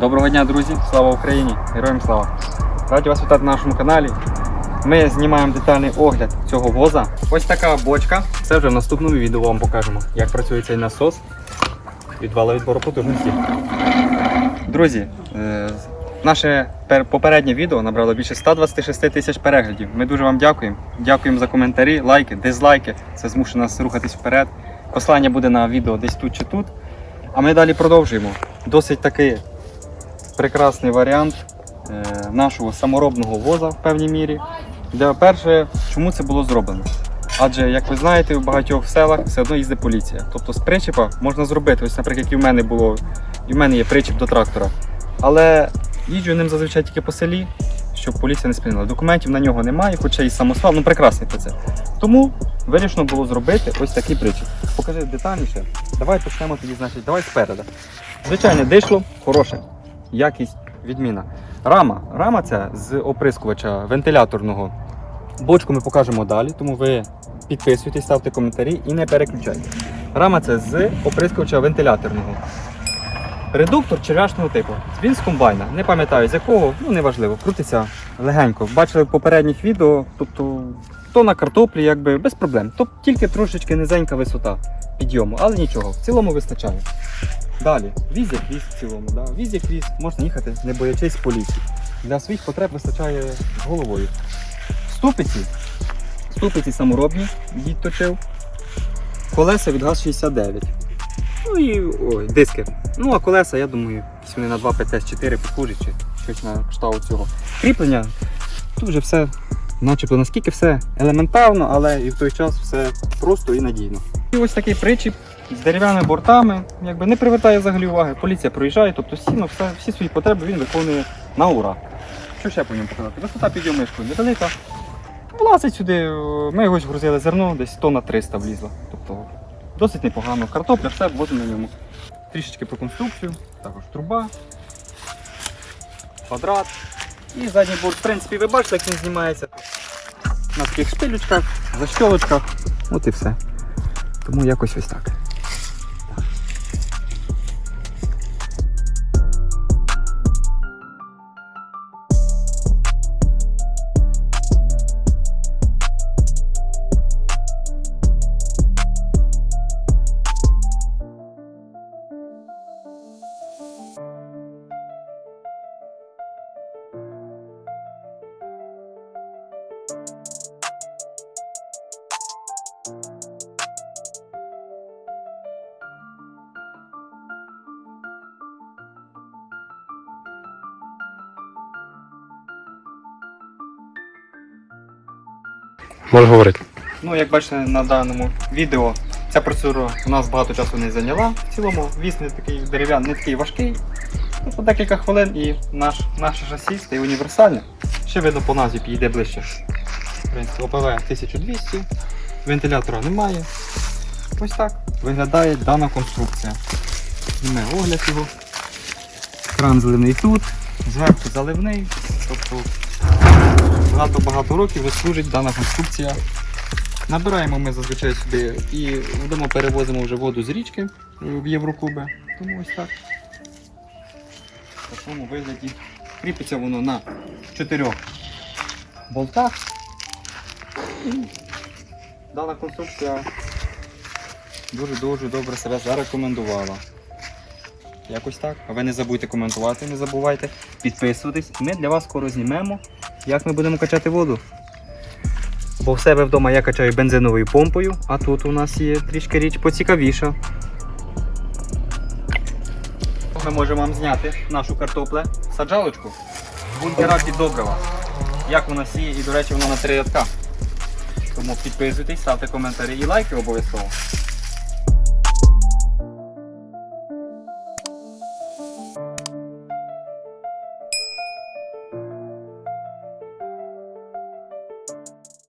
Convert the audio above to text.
Доброго дня, друзі! Слава Україні! Героям слава! Раді вас вітати на нашому каналі. Ми знімаємо детальний огляд цього воза. Ось така бочка. Це вже в наступному відео вам покажемо, як працює цей насос від вала відбору потужності. Друзі, е, наше попереднє відео набрало більше 126 тисяч переглядів. Ми дуже вам дякуємо. Дякуємо за коментарі, лайки, дизлайки. Це змушує нас рухатись вперед. Послання буде на відео десь тут чи тут. А ми далі продовжуємо. Досить такий прекрасний варіант е, нашого саморобного воза в певній мірі. Для перше, чому це було зроблено? Адже, як ви знаєте, в багатьох селах все одно їздить поліція. Тобто з причепа можна зробити, ось, наприклад, як і в мене було, і в мене є причеп до трактора. Але їжджу ним зазвичай тільки по селі, щоб поліція не спинила. Документів на нього немає, хоча і самосвал, ну прекрасний це. Тому вирішено було зробити ось такий причіп. Покажи детальніше. Давай почнемо тоді, значить, давай спереду. Звичайне дишло, хороше, якість відміна. Рама. Рама ця з оприскувача вентиляторного. Бочку ми покажемо далі, тому ви підписуйтесь, ставте коментарі і не переключайте. Рама це з оприскувача вентиляторного. Редуктор черв'ячного типу. Він з комбайна. Не пам'ятаю з якого, ну неважливо, крутиться легенько. Бачили в попередніх відео, тобто то на картоплі, якби без проблем. Тобто тільки трошечки низенька висота підйому, але нічого, в цілому вистачає. Далі, віз як віз в цілому. Да? Віз як віз, можна їхати, не боячись поліції. Для своїх потреб вистачає головою. Ступиці. Ступиці саморобні, дід точив. Колеса від ГАЗ-69. Ну і ой, диски. Ну а колеса, я думаю, вони на 2 ПТС-4 похожі чи щось на кшталт цього. Кріплення. Тут вже все, начебто наскільки все елементарно, але і в той час все просто і надійно. І ось такий причіп з дерев'яними бортами, якби не привертає взагалі уваги. Поліція проїжджає, тобто сіно, все, всі свої потреби він виконує на ура. Що ще по ньому показати? Висота підйому мишкою невелика. Влазить сюди, ми його грузили зерно, десь тонна 300 влізло. Тобто досить непогано. Картопля, все вводимо на ньому. Трішечки про конструкцію, також труба, квадрат. І задній борт, в принципі, ви бачите, як він знімається. На таких шпилючках, защолочках, от і все. Тому якось ось так. Можеш говорити. Ну, як бачите на даному відео, ця процедура у нас багато часу не зайняла. В цілому віз не такий дерев'яний, не такий важкий. Тобто декілька хвилин і наш, наше шасі стає універсальним. Ще видно по назві підійде ближче. В принципі, ОПВ 1200, вентилятора немає. Ось так виглядає дана конструкція. Зніме огляд його. Кран заливний тут, зверху заливний. Тобто багато-багато років і служить дана конструкція. Набираємо ми зазвичай сюди і вдома перевозимо вже воду з річки в Єврокуби. Тому ось так. В такому вигляді кріпиться воно на чотирьох болтах. Дана конструкція дуже-дуже добре себе зарекомендувала. Якось так. А ви не забудьте коментувати, не забувайте підписуватись. Ми для вас скоро знімемо, як ми будемо качати воду. Бо в себе вдома я качаю бензиновою помпою, а тут у нас є трішки річ поцікавіша. Ми можемо вам зняти нашу картопле, саджалочку, бункера під добрива. Як вона сіє і, до речі, вона на три рядка. Тому підписуйтесь, ставте коментарі і лайки обов'язково.